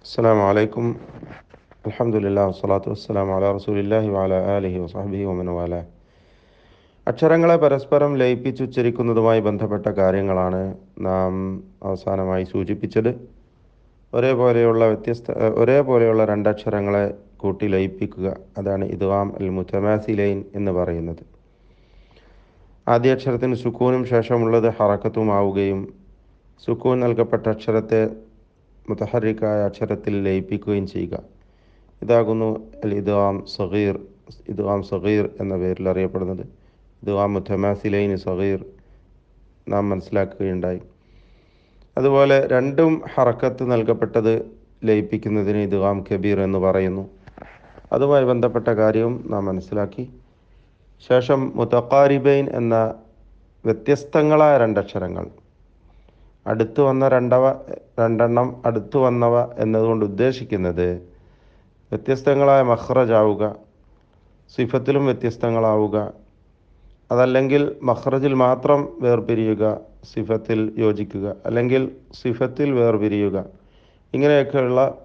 السلام عليكم الحمد لله والصلاة والسلام على رسول الله وعلى آله وصحبه ومن والاه അക്ഷരങ്ങളെ പരസ്പരം ലയിപ്പിച്ചുച്ചരിക്കുന്നതുമായി ബന്ധപ്പെട്ട കാര്യങ്ങളാണ് നാം അവസാനമായി സൂചിപ്പിച്ചത് ഒരേപോലെയുള്ള വ്യത്യസ്ത ഏഹ്, ഒരേപോലെയുള്ള രണ്ടക്ഷരങ്ങളെ കൂട്ടി ലയിപ്പിക്കുക അതാണ് ഇദ്വാം അൽ മുത്തമാസിലൈൻ എന്ന് പറയുന്നത് ആദ്യ അക്ഷരത്തിന് സുക്കൂനും ശേഷമുള്ളത് ഹറക്കത്തുമാവുകയും സുക്കൂൻ നൽകപ്പെട്ട അക്ഷരത്തെ മുത്തഹറിക്കായ അക്ഷരത്തിൽ ലയിപ്പിക്കുകയും ചെയ്യുക. ഇതാകുന്നു അൽ ഇദ്വാം സഹീർ ഇദ്വാം സഹീർ എന്ന പേരിൽ അറിയപ്പെടുന്നത്. ഇദ്വാം മുത്തമാസിലൈൻ സഹീർ നാം മനസ്സിലാക്കുകയുണ്ടായി. അതുപോലെ രണ്ടും ഹറക്കത്ത് നൽകപ്പെട്ടത് ലയിപ്പിക്കുന്നതിന് ഇദ്വാം കബീർ എന്ന് പറയുന്നു. അതുമായി ബന്ധപ്പെട്ട കാര്യവും നാം മനസ്സിലാക്കി. ശേഷം മുത്തക്കാരിബൈൻ എന്ന വ്യത്യസ്തങ്ങളായ രണ്ടക്ഷരങ്ങൾ. അടുത്തു വന്ന രണ്ടവ രണ്ടെണ്ണം അടുത്തു വന്നവ എന്നതുകൊണ്ട് ഉദ്ദേശിക്കുന്നത് വ്യത്യസ്തങ്ങളായ മഹ്റജാവുക സിഫത്തിലും വ്യത്യസ്തങ്ങളാവുക. അതല്ലെങ്കിൽ മഹ്റജിൽ മാത്രം വേർപിരിയുക സിഫത്തിൽ യോജിക്കുക. അല്ലെങ്കിൽ സിഫത്തിൽ വേർപിരിയുക. ഇങ്ങനെയൊക്കെയുള്ള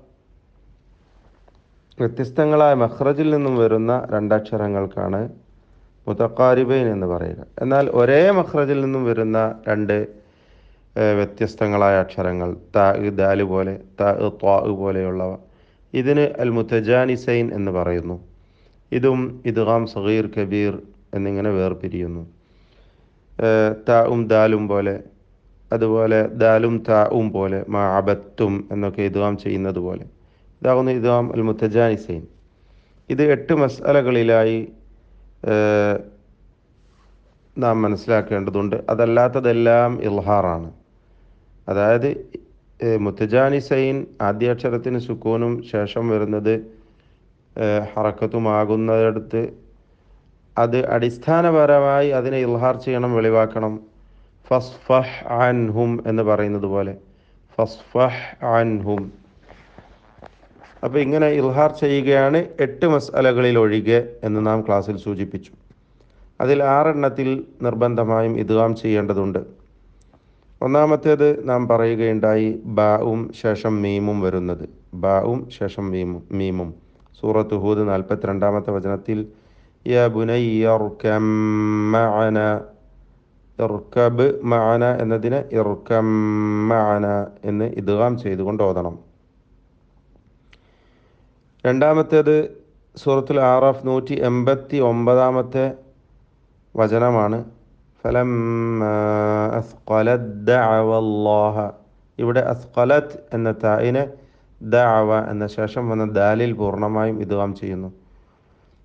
വ്യത്യസ്തങ്ങളായ മഹ്റജിൽ നിന്നും വരുന്ന രണ്ടക്ഷരങ്ങൾക്കാണ് മുതക്കാരിബൈൻ എന്ന് പറയുക. എന്നാൽ ഒരേ മഹ്റജിൽ നിന്നും വരുന്ന രണ്ട് വ്യത്യസ്തങ്ങളായ അക്ഷരങ്ങൾ. ത ദാൽ പോലെ ത ത്വാ പോലെയുള്ളവ ഇതിന് അൽ മുത്തജാനിസൈൻ എന്ന് പറയുന്നു. ഇതും ഇദ്ഗാം സഗീർ കബീർ എന്നിങ്ങനെ വേർപിരിയുന്നു. താവും ദാലും പോലെ അതുപോലെ ദാലും താവും പോലെ മാ അബത്തും എന്നൊക്കെ ഇദ്ഗാം ചെയ്യുന്നത് പോലെ. ഇതാകുന്നു ഇദ്ഗാം അൽ മുത്തജാനിസൈൻ ഇത് എട്ട് മസാലകളിലായി നാം മനസ്സിലാക്കേണ്ടതുണ്ട്. അതല്ലാത്തതെല്ലാം ഇൽഹാറാണ്. അതായത് മുത്തജാനിസൈൻ ആദ്യാക്ഷരത്തിന് സുക്കൂനും ശേഷം വരുന്നത് ഹറക്കത്തുമാകുന്നിടത്ത്. അത് അടിസ്ഥാനപരമായി അതിനെ ഇൽഹാർ ചെയ്യണം വെളിവാക്കണം. ഫസ്ഫഹ് അൻഹും എന്ന് പറയുന്നത് പോലെ. ഫസ്ഫഹ് അൻഹും. അപ്പോൾ ഇങ്ങനെ ഇൽഹാർ ചെയ്യുകയാണ് എട്ട് മസാലകളിൽ ഒഴികെ എന്ന് നാം ക്ലാസ്സിൽ സൂചിപ്പിച്ചു. അതിൽ ആറെണ്ണത്തിൽ നിർബന്ധമായും ഇതുവാം ചെയ്യേണ്ടതുണ്ട്. ഒന്നാമത്തേത് നാം പറയുകയുണ്ടായി ബാവും ശേഷം മീമും വരുന്നത്. ബാവും ശേഷം മീമും മീമും. സൂറത്ത് ഹൂദ് നാൽപ്പത്തിരണ്ടാമത്തെ വചനത്തിൽ മഅന ഇർക്കബ് മഅന എന്നതിന് ഇർക്കം മഅന എന്ന് ഇദ്ഗാം ചെയ്തുകൊണ്ട് ഓതണം. രണ്ടാമത്തേത് സൂറത്തുൽ ആറാഫ് നൂറ്റി എൺപത്തി ഒമ്പതാമത്തെ വചനമാണ് ഫലമ്മ അസ്ഖലത് ദഅവ അല്ലാഹ ഇവിടെ അസ്ഖലത്ത് എന്ന തായിനെ ദഅവ എന്ന ശേഷം വന്ന ദാലിൽ പൂർണ്ണമായും ഇദ്ഗാം ചെയ്യുന്നു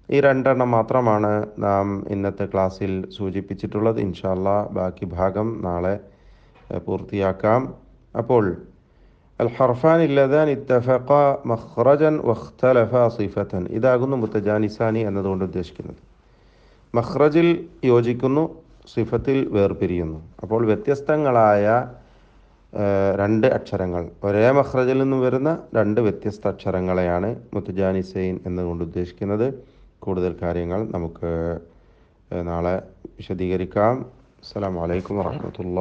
ഈ രണ്ടെണ്ണം മാത്രമാണ് നാം ഇന്നത്തെ ക്ലാസ്സിൽ സൂചിപ്പിച്ചിട്ടുള്ളത് ഇൻഷാല്ലാ ബാക്കി ഭാഗം നാളെ ഏഹ്, പൂർത്തിയാക്കാം അപ്പോൾ الحرفان اللذان اتفقا مخرجا واختلفا صفة ഇതാകുന്നു മുത്തജാനിസാനി എന്നതുകൊണ്ട് ഉദ്ദേശിക്കുന്നത് മഖ്റജിൽ യോജിക്കുന്നു സിഫത്തിൽ വേർപിരിയുന്നു. അപ്പോൾ വ്യത്യസ്തങ്ങളായ രണ്ട് അക്ഷരങ്ങൾ. ഒരേ മഹ്റജിൽ നിന്നും വരുന്ന രണ്ട് വ്യത്യസ്ത അക്ഷരങ്ങളെയാണ് മുത്തജാനിസൈൻ എന്നുകൊണ്ട് ഉദ്ദേശിക്കുന്നത്. കൂടുതൽ കാര്യങ്ങൾ നമുക്ക് നാളെ വിശദീകരിക്കാം. അസ്സലാമു അലൈക്കും വറഹ്മത്തുള്ളാഹി